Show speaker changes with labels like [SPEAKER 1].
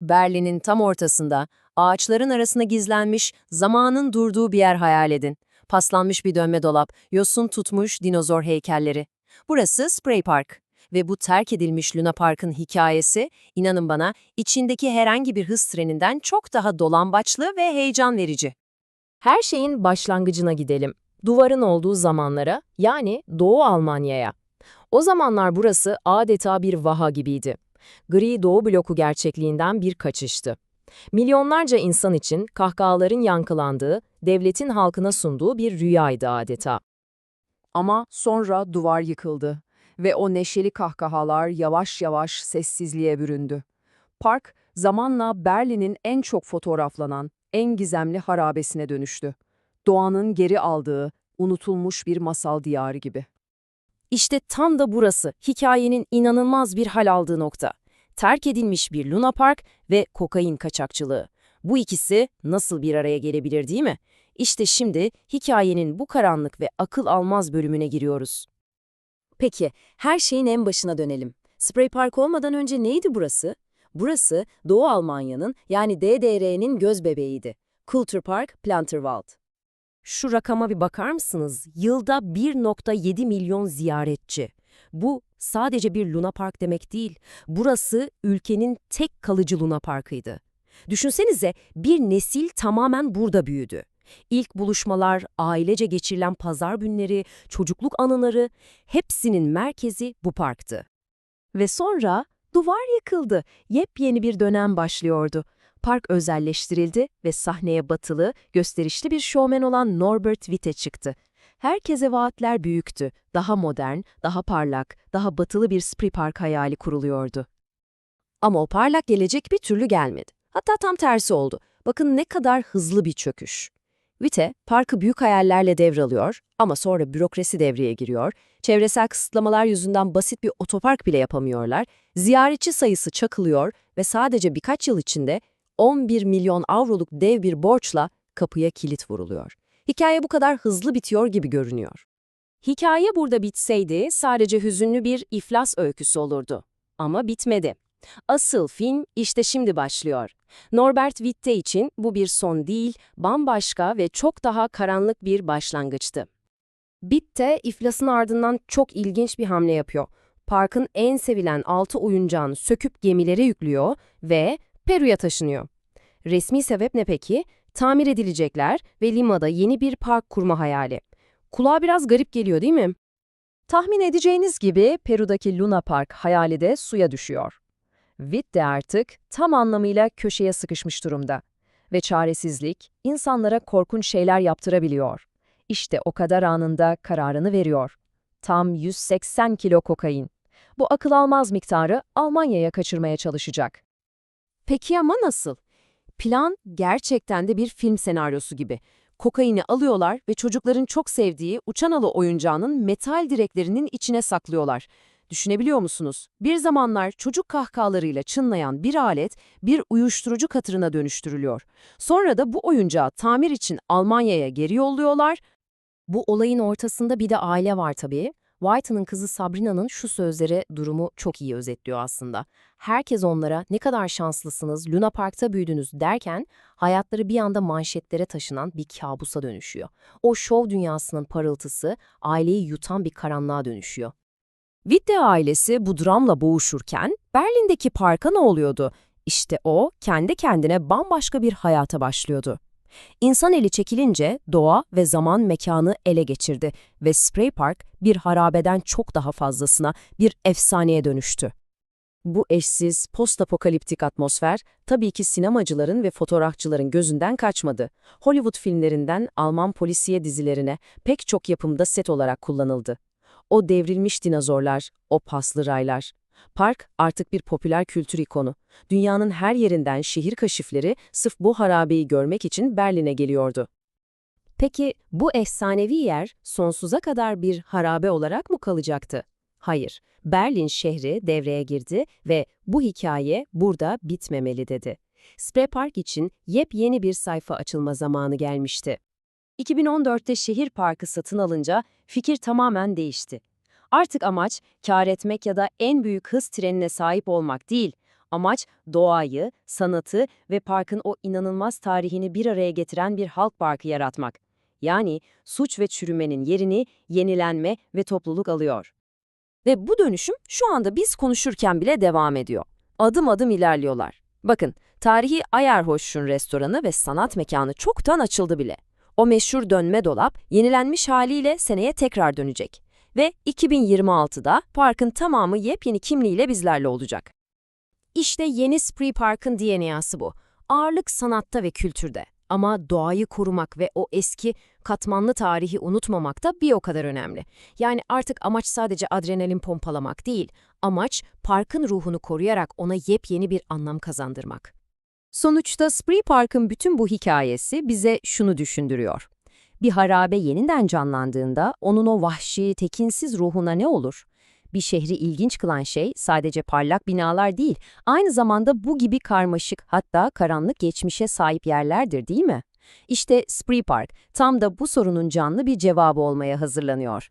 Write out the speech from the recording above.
[SPEAKER 1] Berlin'in tam ortasında, ağaçların arasına gizlenmiş, zamanın durduğu bir yer hayal edin. Paslanmış bir dönme dolap, yosun tutmuş dinozor heykelleri. Burası Spray Park. Ve bu terk edilmiş Luna Park'ın hikayesi, inanın bana, içindeki herhangi bir hız treninden çok daha dolambaçlı ve heyecan verici.
[SPEAKER 2] Her şeyin başlangıcına gidelim. Duvarın olduğu zamanlara, yani Doğu Almanya'ya. O zamanlar burası adeta bir vaha gibiydi. Gri Doğu bloku gerçekliğinden bir kaçıştı. Milyonlarca insan için kahkahaların yankılandığı, devletin halkına sunduğu bir rüyaydı adeta.
[SPEAKER 3] Ama sonra duvar yıkıldı ve o neşeli kahkahalar yavaş yavaş sessizliğe büründü. Park, zamanla Berlin'in en çok fotoğraflanan, en gizemli harabesine dönüştü. Doğanın geri aldığı, unutulmuş bir masal diyarı gibi.
[SPEAKER 2] İşte tam da burası, hikayenin inanılmaz bir hal aldığı nokta. Terk edilmiş bir Luna Park ve kokain kaçakçılığı. Bu ikisi nasıl bir araya gelebilir değil mi? İşte şimdi hikayenin bu karanlık ve akıl almaz bölümüne giriyoruz. Peki, her şeyin en başına dönelim. Spray Park olmadan önce neydi burası? Burası Doğu Almanya'nın yani DDR'nin göz bebeğiydi. Kulturpark Planterwald. Şu rakama bir bakar mısınız? Yılda 1.7 milyon ziyaretçi. Bu sadece bir Luna Park demek değil. Burası ülkenin tek kalıcı Luna Park'ıydı. Düşünsenize bir nesil tamamen burada büyüdü. İlk buluşmalar, ailece geçirilen pazar günleri, çocukluk anıları hepsinin merkezi bu parktı. Ve sonra duvar yıkıldı. Yepyeni bir dönem başlıyordu. Park özelleştirildi ve sahneye batılı, gösterişli bir şovmen olan Norbert Witte çıktı. Herkese vaatler büyüktü. Daha modern, daha parlak, daha batılı bir Spree Park hayali kuruluyordu. Ama o parlak gelecek bir türlü gelmedi. Hatta tam tersi oldu. Bakın ne kadar hızlı bir çöküş. Witte, parkı büyük hayallerle devralıyor ama sonra bürokrasi devreye giriyor, çevresel kısıtlamalar yüzünden basit bir otopark bile yapamıyorlar, ziyaretçi sayısı çakılıyor ve sadece birkaç yıl içinde 11 milyon avroluk dev bir borçla kapıya kilit vuruluyor. Hikaye bu kadar hızlı bitiyor gibi görünüyor. Hikaye burada bitseydi sadece hüzünlü bir iflas öyküsü olurdu. Ama bitmedi. Asıl film işte şimdi başlıyor. Norbert Witte için bu bir son değil, bambaşka ve çok daha karanlık bir başlangıçtı. Witte, iflasın ardından çok ilginç bir hamle yapıyor. Parkın en sevilen altı oyuncağını söküp gemilere yüklüyor ve Peru'ya taşınıyor. Resmi sebep ne peki? Tamir edilecekler ve Lima'da yeni bir park kurma hayali. Kulağa biraz garip geliyor değil mi? Tahmin edeceğiniz gibi Peru'daki Luna Park hayali de suya düşüyor. Witte artık tam anlamıyla köşeye sıkışmış durumda. Ve çaresizlik insanlara korkunç şeyler yaptırabiliyor. İşte o kadar anında kararını veriyor. Tam 180 kilo kokain. Bu akıl almaz miktarı Almanya'ya kaçırmaya çalışacak. Peki ama nasıl? Plan gerçekten de bir film senaryosu gibi. Kokaini alıyorlar ve çocukların çok sevdiği uçan alı oyuncağının metal direklerinin içine saklıyorlar. Düşünebiliyor musunuz? Bir zamanlar çocuk kahkahalarıyla çınlayan bir alet bir uyuşturucu katırına dönüştürülüyor. Sonra da bu oyuncağı tamir için Almanya'ya geri yolluyorlar. Bu olayın ortasında bir de aile var tabii. White'ın kızı Sabrina'nın şu sözleri durumu çok iyi özetliyor aslında. Herkes onlara ne kadar şanslısınız, Luna Park'ta büyüdünüz derken hayatları bir anda manşetlere taşınan bir kabusa dönüşüyor. O şov dünyasının parıltısı aileyi yutan bir karanlığa dönüşüyor. Witte ailesi bu dramla boğuşurken Berlin'deki parka ne oluyordu? İşte o kendi kendine bambaşka bir hayata başlıyordu. İnsan eli çekilince doğa ve zaman mekanı ele geçirdi ve Spray Park bir harabeden çok daha fazlasına bir efsaneye dönüştü. Bu eşsiz, postapokaliptik atmosfer tabii ki sinemacıların ve fotoğrafçıların gözünden kaçmadı. Hollywood filmlerinden Alman polisiye dizilerine pek çok yapımda set olarak kullanıldı. O devrilmiş dinozorlar, o paslı raylar. Park artık bir popüler kültür ikonu. Dünyanın her yerinden şehir kaşifleri sırf bu harabeyi görmek için Berlin'e geliyordu. Peki bu efsanevi yer sonsuza kadar bir harabe olarak mı kalacaktı? Hayır, Berlin şehri devreye girdi ve bu hikaye burada bitmemeli dedi. Spre Park için yepyeni bir sayfa açılma zamanı gelmişti. 2014'te şehir parkı satın alınca fikir tamamen değişti. Artık amaç kar etmek ya da en büyük hız trenine sahip olmak değil, Amaç doğayı, sanatı ve parkın o inanılmaz tarihini bir araya getiren bir halk parkı yaratmak. Yani suç ve çürümenin yerini yenilenme ve topluluk alıyor. Ve bu dönüşüm şu anda biz konuşurken bile devam ediyor. Adım adım ilerliyorlar. Bakın, tarihi Ayarhoş'un restoranı ve sanat mekanı çoktan açıldı bile. O meşhur dönme dolap yenilenmiş haliyle seneye tekrar dönecek. Ve 2026'da parkın tamamı yepyeni kimliğiyle bizlerle olacak. İşte yeni Spree Park'ın DNA'sı bu. Ağırlık sanatta ve kültürde. Ama doğayı korumak ve o eski katmanlı tarihi unutmamak da bir o kadar önemli. Yani artık amaç sadece adrenalin pompalamak değil, amaç parkın ruhunu koruyarak ona yepyeni bir anlam kazandırmak. Sonuçta Spree Park'ın bütün bu hikayesi bize şunu düşündürüyor. Bir harabe yeniden canlandığında onun o vahşi, tekinsiz ruhuna ne olur? Bir şehri ilginç kılan şey sadece parlak binalar değil, aynı zamanda bu gibi karmaşık hatta karanlık geçmişe sahip yerlerdir değil mi? İşte Spree Park tam da bu sorunun canlı bir cevabı olmaya hazırlanıyor.